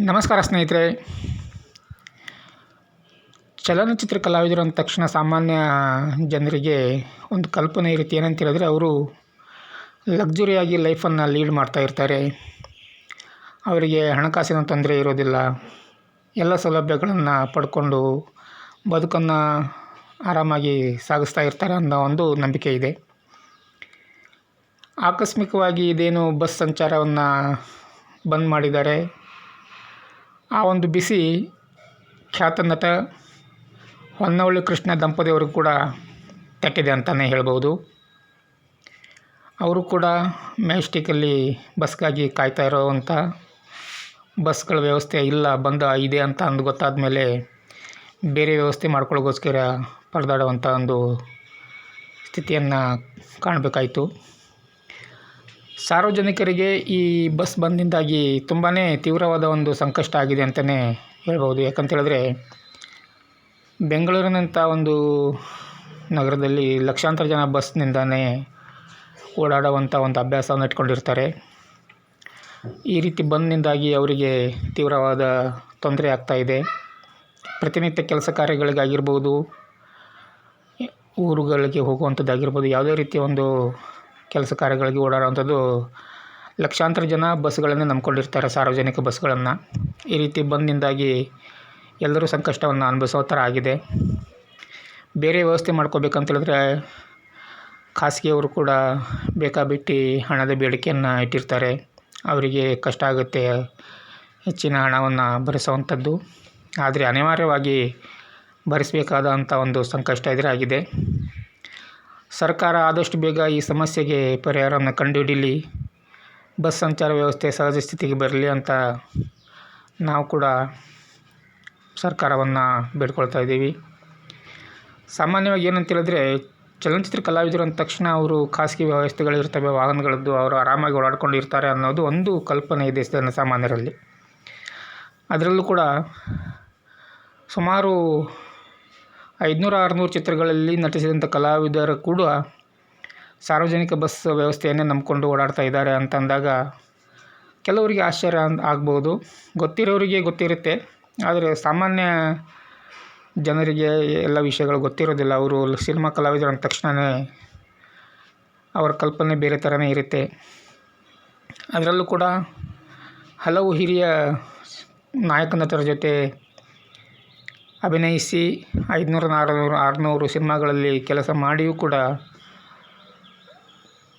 ನಮಸ್ಕಾರ ಸ್ನೇಹಿತರೆ. ಚಲನಚಿತ್ರ ಕಲಾವಿದರು ಅಂದ ತಕ್ಷಣ ಸಾಮಾನ್ಯ ಜನರಿಗೆ ಒಂದು ಕಲ್ಪನೆ ಇರುತ್ತೆ. ಏನಂತ ಹೇಳಿದ್ರೆ ಅವರು ಲಕ್ಸುರಿಯಾಗಿ ಲೈಫನ್ನು ಲೀಡ್ ಮಾಡ್ತಾ ಇರ್ತಾರೆ. ಅವರಿಗೆ ಹಣಕಾಸಿನ ತೊಂದರೆ ಇರೋದಿಲ್ಲ. ಎಲ್ಲ ಸೌಲಭ್ಯಗಳನ್ನು ಪಡ್ಕೊಂಡು ಬದುಕನ್ನು ಆರಾಮಾಗಿ ಸಾಗಿಸ್ತಾ ಇರ್ತಾರೆ ಅನ್ನೋ ಒಂದು ನಂಬಿಕೆ ಇದೆ. ಆಕಸ್ಮಿಕವಾಗಿ ಇದೇನು ಬಸ್ ಸಂಚಾರವನ್ನು ಬಂದ್ ಮಾಡಿದ್ದಾರೆ. ಆ ಒಂದು ಬಿಸಿ ಖ್ಯಾತ ನಟ ಹೊನ್ನವಳ್ಳಿ ಕೃಷ್ಣ ದಂಪತಿಯವ್ರಿಗೂ ಕೂಡ ತಟ್ಟಿದೆ ಅಂತಲೇ ಹೇಳ್ಬೋದು. ಅವರು ಕೂಡ ಮೆಜೆಸ್ಟಿಕಲ್ಲಿ ಬಸ್ಗಾಗಿ ಕಾಯ್ತಾ ಇರೋವಂಥ ಬಸ್ಗಳ ವ್ಯವಸ್ಥೆ ಇಲ್ಲ, ಬಂದ ಇದೆ ಅಂತ ಅಂದು ಗೊತ್ತಾದ ಮೇಲೆ ಬೇರೆ ವ್ಯವಸ್ಥೆ ಮಾಡ್ಕೊಳ್ಳೋಗೋಸ್ಕರ ಪರದಾಡುವಂಥ ಒಂದು ಸ್ಥಿತಿಯನ್ನು ಕಾಣಬೇಕಾಯಿತು. ಸಾರ್ವಜನಿಕರಿಗೆ ಈ ಬಸ್ ಬಂದಿಂದಾಗಿ ತುಂಬಾ ತೀವ್ರವಾದ ಒಂದು ಸಂಕಷ್ಟ ಆಗಿದೆ ಅಂತಲೇ ಹೇಳ್ಬೋದು. ಯಾಕಂತೇಳಿದ್ರೆ ಬೆಂಗಳೂರಿನಂಥ ಒಂದು ನಗರದಲ್ಲಿ ಲಕ್ಷಾಂತರ ಜನ ಬಸ್ನಿಂದಲೇ ಓಡಾಡುವಂಥ ಒಂದು ಅಭ್ಯಾಸವನ್ನು ಇಟ್ಕೊಂಡಿರ್ತಾರೆ. ಈ ರೀತಿ ಬಂದ್ನಿಂದಾಗಿ ಅವರಿಗೆ ತೀವ್ರವಾದ ತೊಂದರೆ ಆಗ್ತಾಯಿದೆ ಪ್ರತಿನಿತ್ಯ ಕೆಲಸ ಕಾರ್ಯಗಳಿಗಾಗಿರ್ಬೋದು, ಊರುಗಳಿಗೆ ಹೋಗುವಂಥದ್ದಾಗಿರ್ಬೋದು, ಯಾವುದೇ ರೀತಿಯ ಒಂದು ಕೆಲಸ ಕಾರ್ಯಗಳಿಗೆ ಓಡಾಡುವಂಥದ್ದು ಲಕ್ಷಾಂತರ ಜನ ಬಸ್ಗಳನ್ನೇ ನಂಬ್ಕೊಂಡಿರ್ತಾರೆ ಸಾರ್ವಜನಿಕ ಬಸ್ಗಳನ್ನು. ಈ ರೀತಿ ಬಂದ್ನಿಂದಾಗಿ ಎಲ್ಲರೂ ಸಂಕಷ್ಟವನ್ನು ಅನುಭವಿಸೋ ಥರ ಆಗಿದೆ. ಬೇರೆ ವ್ಯವಸ್ಥೆ ಮಾಡ್ಕೋಬೇಕಂತೇಳಿದ್ರೆ ಖಾಸಗಿಯವರು ಕೂಡ ಬೇಕಾಬಿಟ್ಟು ಹಣದ ಬೇಡಿಕೆಯನ್ನು ಇಟ್ಟಿರ್ತಾರೆ. ಅವರಿಗೆ ಕಷ್ಟ ಆಗುತ್ತೆ ಹೆಚ್ಚಿನ ಹಣವನ್ನು ಭರಿಸುವಂಥದ್ದು. ಆದರೆ ಅನಿವಾರ್ಯವಾಗಿ ಭರಿಸಬೇಕಾದಂಥ ಒಂದು ಸಂಕಷ್ಟ ಎದುರಾಗಿದೆ. ಸರ್ಕಾರ ಆದಷ್ಟು ಬೇಗ ಈ ಸಮಸ್ಯೆಗೆ ಪರಿಹಾರವನ್ನು ಕಂಡುಹಿಡೀಲಿ. ಬಸ್ ಸಂಚಾರ ವ್ಯವಸ್ಥೆ ಸಹಜ ಸ್ಥಿತಿಗೆ ಬರಲಿ ಅಂತ ನಾವು ಕೂಡ ಸರ್ಕಾರವನ್ನು ಬೇಡ್ಕೊಳ್ತಾ ಇದ್ದೀವಿ. ಸಾಮಾನ್ಯವಾಗಿ ಏನಂತ ಹೇಳಿದ್ರೆ, ಚಲನಚಿತ್ರ ಕಲಾವಿದರು ಅಂದ ತಕ್ಷಣ ಅವರು ಖಾಸಗಿ ವ್ಯವಸ್ಥೆಗಳಿರ್ತವೆ ವಾಹನಗಳದ್ದು ಅವರು ಆರಾಮಾಗಿ ಓಡಾಡ್ಕೊಂಡು ಇರ್ತಾರೆ ಅನ್ನೋದು ಒಂದು ಕಲ್ಪನೆ ಇದೆ ಜನಸಾಮಾನ್ಯರಲ್ಲಿ. ಅದರಲ್ಲೂ ಕೂಡ ಸುಮಾರು ಐದುನೂರು ಆರುನೂರು ಚಿತ್ರಗಳಲ್ಲಿ ನಟಿಸಿದಂಥ ಕಲಾವಿದರು ಕೂಡ ಸಾರ್ವಜನಿಕ ಬಸ್ ವ್ಯವಸ್ಥೆಯನ್ನೇ ನಂಬಿಕೊಂಡು ಓಡಾಡ್ತಾ ಇದ್ದಾರೆ ಅಂತಂದಾಗ ಕೆಲವರಿಗೆ ಆಶ್ಚರ್ಯ ಆಗ್ಬೋದು. ಗೊತ್ತಿರೋರಿಗೆ ಗೊತ್ತಿರುತ್ತೆ. ಆದರೆ ಸಾಮಾನ್ಯ ಜನರಿಗೆ ಎಲ್ಲ ವಿಷಯಗಳು ಗೊತ್ತಿರೋದಿಲ್ಲ. ಅವರು ಸಿನಿಮಾ ಕಲಾವಿದರು ಅಂದ ತಕ್ಷಣವೇ ಅವರ ಕಲ್ಪನೆ ಬೇರೆ ಥರನೇ ಇರುತ್ತೆ. ಅದರಲ್ಲೂ ಕೂಡ ಹಲವು ಹಿರಿಯ ನಾಯಕ ನಟರ ಜೊತೆ ಅಭಿನಯಿಸಿ ಐದುನೂರ ಆರುನೂರು ಆರುನೂರು ಸಿನಿಮಾಗಳಲ್ಲಿ ಕೆಲಸ ಮಾಡಿಯೂ ಕೂಡ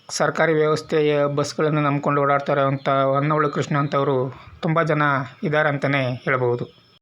ಸರ್ಕಾರಿ ವ್ಯವಸ್ಥೆಯ ಬಸ್ಗಳನ್ನು ನಂಬ್ಕೊಂಡು ಓಡಾಡ್ತಾ ಅಂತ ಹೊನ್ನವಳ್ಳಿ ಕೃಷ್ಣ ಅಂತವರು ತುಂಬ ಜನ ಇದ್ದಾರೆ ಅಂತಲೇ ಹೇಳ್ಬೋದು